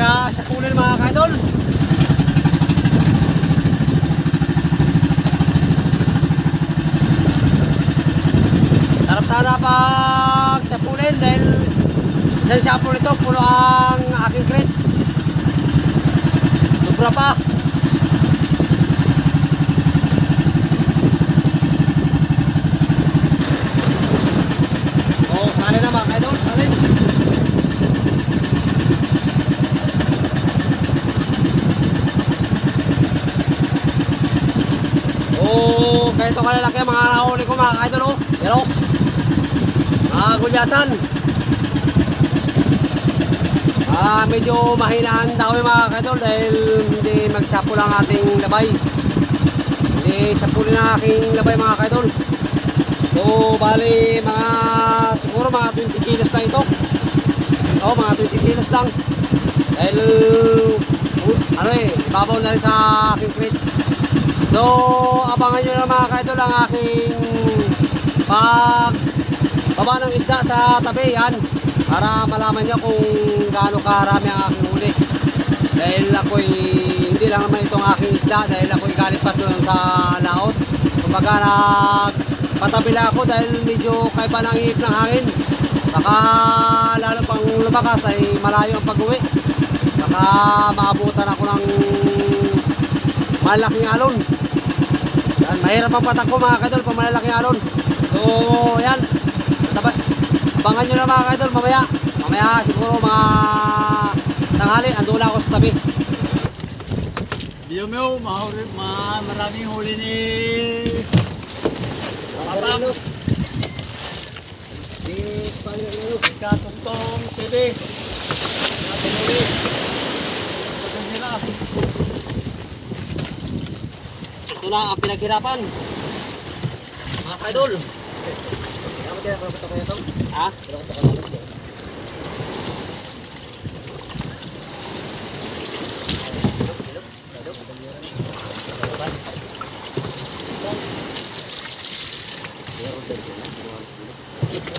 taga sa kunin mga kaidol. Sarap sana pag sa punin dahil isang sapul ito, puno ang aking crates. Sobra pa. Oo, sali na mga kaidol, sali. Oo, ganito kalalaki ang mga nahuli ko mga kaidol, oh. Yan, oh. Mga gulyasan. Ah, medyo mahina ang dawi mga kaidol dahil hindi magsyapo lang ating labay. Hindi syapulin ang aking labay mga kaidol. So, bali mga siguro mga 20 kilos na ito. Oo, mga 20 kilos lang. Dahil uh, ano eh, ibabaw na rin sa aking crates. So, abangan baba ng isda sa tabi yan para malaman nyo kung gaano karami ang aking huli. Dahil ako'y hindi lang naman itong aking isda dahil ako'y galit pa doon sa laot. Kumbaga nag patabila ako dahil medyo kaiba ng ihip ng hangin. Baka lalo pang lumakas ay malayo ang pag-uwi. Baka maabutan ako ng malaking alon. Yan, mahirap ang patak ko mga kadol pag malalaking alon. So, yan. Taba, abangan nyo na mga kadol mamaya. Mamaya siguro mga tanghali, andun na ako sa tabi. Diyo mo, mahuli, ma, maraming huli ni... Papang. Si Panginoon. Katungtong TV. Natin huli. Pagod nila. Ito na ang pinaghirapan. Mga kadol. Ako din ako ko ito. Ha? Pero ko ko ito.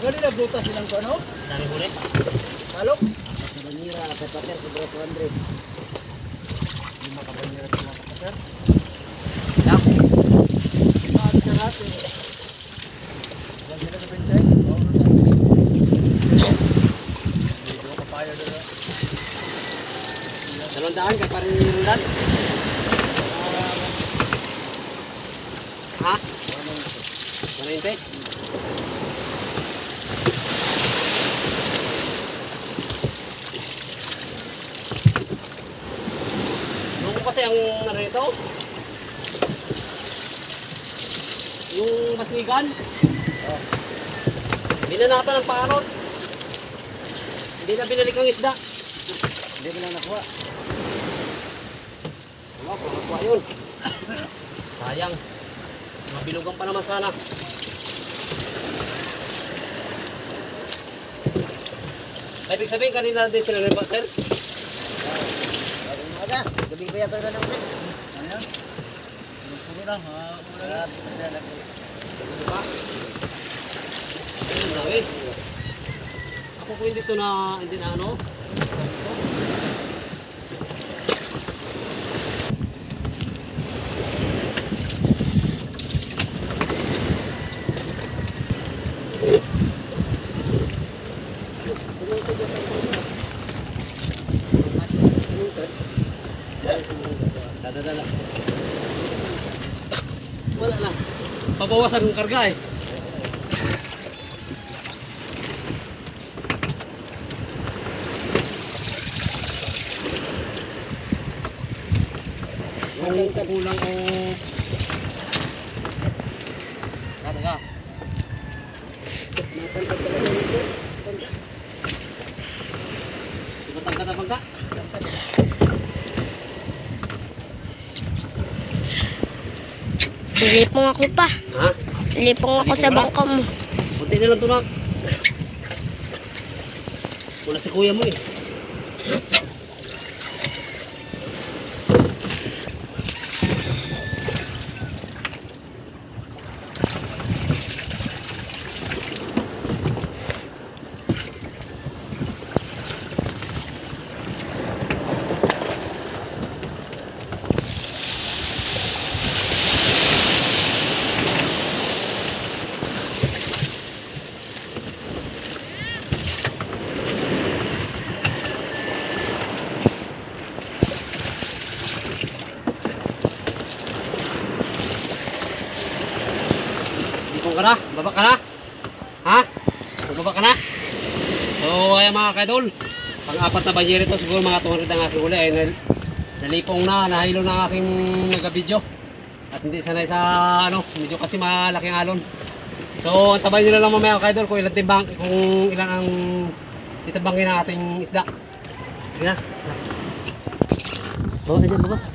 Gani na bruta silang ko, ano? Dami huli. Malok? Manira, sa pater, sobra 200. Hindi makabanira sa mga kapatid. Yan. Mahal ka natin. Yan sila sa franchise. Oo, ano na. Hindi ko kapaya doon. ah. Dalawang daan kay nilulan. Ha? Marente? Nung ko kasi ang narito, yung masnigan, oh. binanatan ng parot. Hindi na binalik ang isda. Hindi mo lang nakuha. Yun. Sayang. Mabilugan pa naman sana. Ay, ibig sabihin kanina din sila ng butter? Bago umaga, gabi ba yata na ng ulit? Ano yan? Puro na, ha? Puro na. Kasi alam ko. Ano? Ayun, dami. Ako po hindi to na, hindi na ano. Dadadala. Wala lang. Pabawasan ng karga eh. Yung kulang o... Ano ka? Tangka na bangka? Lipong ako pa. Ha? Lipong ako sa bangka mo. Kunti na lang tunak. Wala si kuya mo eh. Lulusong ka na? Baba ka na? Ha? Baba ka na? So, ayan mga kaidol. Pang-apat na banyere to, siguro mga 200 ang aking. Ay, nal- nalipong na, nahilo na ang aking nagabidyo. At hindi sanay sa ano, medyo kasi malaking alon. So, antabayin nyo na lang mamaya kaidol kung ilan timbang, kung ilan ang titimbangin ng ating isda. Sige na. Oh, ayan, baba.